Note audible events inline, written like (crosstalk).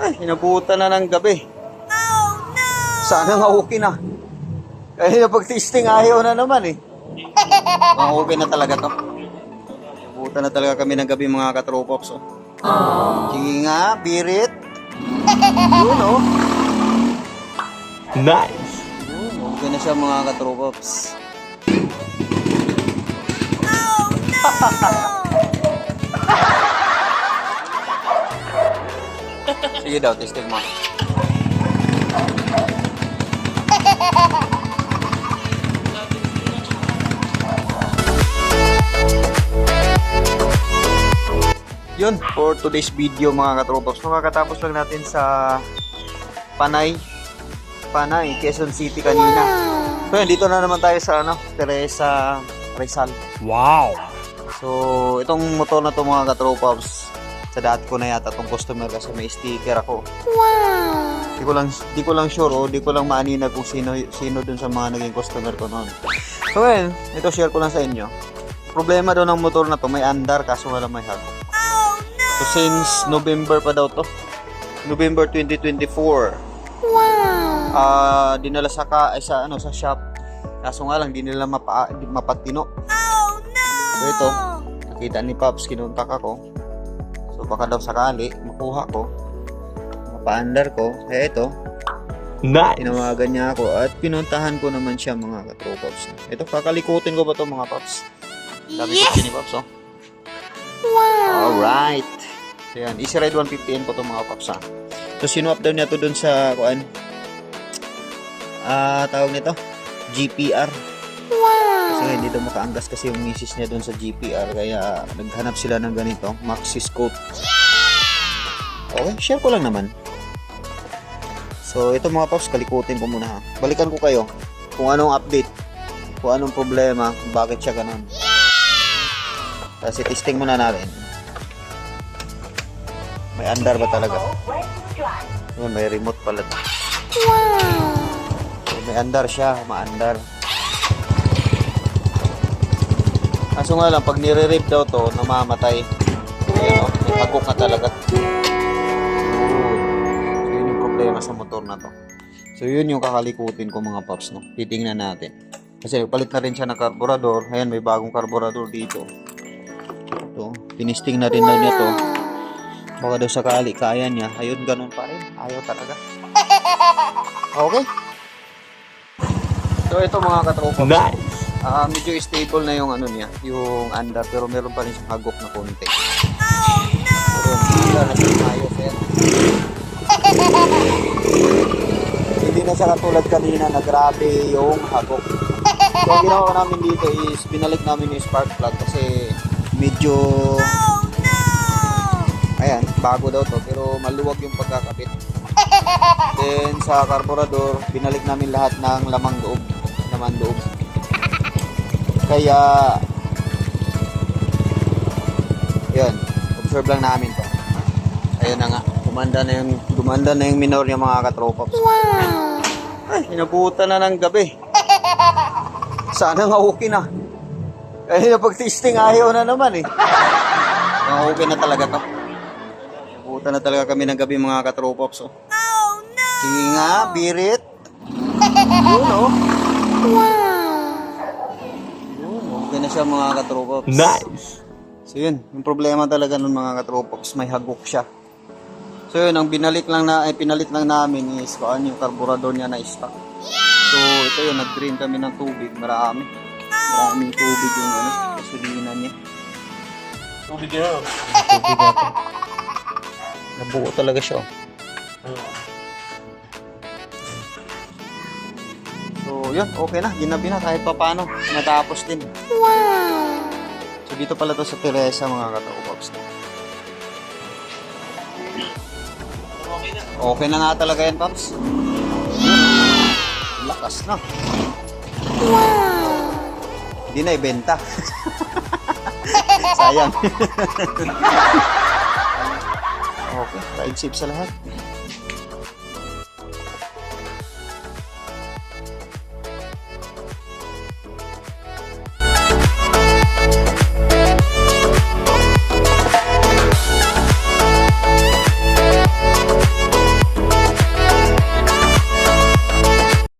Ay, inabutan na ng gabi. Sana nga okay na. Kaya na pag-testing ayaw na naman eh. (laughs) Mga okay na talaga to. Inabutan na talaga kami ng gabi mga katropops. Oh. Sige nga, birit. (laughs) Yun oh. Nice. Yun, okay na siya mga katropops. (laughs) Sige daw, testing mo. Yun, for today's video mga katropops. Makakatapos lang natin sa Panay. Panay, Quezon City kanina. So yun, dito na naman tayo sa ano, Teresa Rizal. Wow. So, itong motor na to mga katropops, sa dati ko na yata itong customer kasi may sticker ako. Wow! Di ko lang, di ko lang sure o di ko lang maanina kung sino, sino dun sa mga naging customer ko noon. So, ngayon, ito share ko lang sa inyo. Problema daw ng motor na to, may andar kaso wala may hagok. So, since November pa daw to. November 2024. Ah, dinala sa ka ay sa ano sa shop. Kaso nga lang di nila mapa, di, mapatino. So ito, nakita ni Pops, kinuntak ako. So baka daw sakali makuha ko. Mapaandar ko. Eh ito, Nice. tinawagan niya ako at pinuntahan ko naman siya mga katropops. Ito, kakalikutin ko ba to mga Pops? Sabi ko ni Pops, oh. Wow! Alright. So yan, Easy Ride 150N po to mga Pops ha. So sinwap daw niya to dun sa, kuan, ah, tawag nito, GPR. Kasi hindi daw makaanggas kasi yung misis niya doon sa GPR kaya naghanap sila ng ganito, Maxis Coat. Okay, share ko lang naman. So, ito mga paps, kalikutin ko muna ha. Balikan ko kayo kung anong update, kung anong problema, bakit siya ganun. Kasi testing muna natin. May andar ba talaga? Yun, may remote pala. So, may andar siya, maandar. Kaso nga lang, pag nire-rip daw to, namamatay. Ayan o, may hagok na talaga. So yun yung problema sa motor na to. So yun yung kakalikutin ko mga paps, no? Titingnan natin. Kasi palit na rin siya ng carburetor. Ayan, may bagong carburetor dito. Ito, tinisting na rin daw niya to. Baka daw sakali, kaya niya. Ayun, ganun pa rin. Ayaw talaga. Okay. So ito mga katropa. Nice. Ah, medyo stable na yung ano niya, yung andar pero meron pa rin siyang hagok na konti. Pero hindi na siya maayos yan. na siya kanina na grabe yung hagok. So ginawa namin dito is binalik namin yung spark plug kasi medyo ayan, bago daw to pero maluwag yung pagkakabit. Then sa carburetor, binalik namin lahat ng lamang loob, laman loob. Kaya, yun, observe lang namin to. Ayun na nga, gumanda na yung, gumanda na yung minor niya mga katropops. Wow! Ay, inabutan na ng gabi. Sana nga okay na. Kaya na pag-testing ayaw na naman eh. Mga okay na talaga to. Inabutan na talaga kami ng gabi mga katropops. Oh. Sige nga, birit. Yun oh. Na siya mga katropops. Nice. So yun, yung problema talaga nun mga katropops, may hagok siya. So yun, ang binalik lang na, ay pinalit lang namin is kuan yung carburetor niya na stock. So ito yun, nag-drain kami ng tubig, marami. Maraming tubig yung ano, gasolina niya. Tubig yun. Tubig natin. Nabuo talaga siya. oh. So yun, okay na, ginabi na kahit pa paano. Natapos din. So dito pala to sa Teresa mga katropops. Okay na nga talaga yan, Pops. Lakas na. Hindi na ibenta. (laughs) Sayang. (laughs) okay, ride safe sa lahat.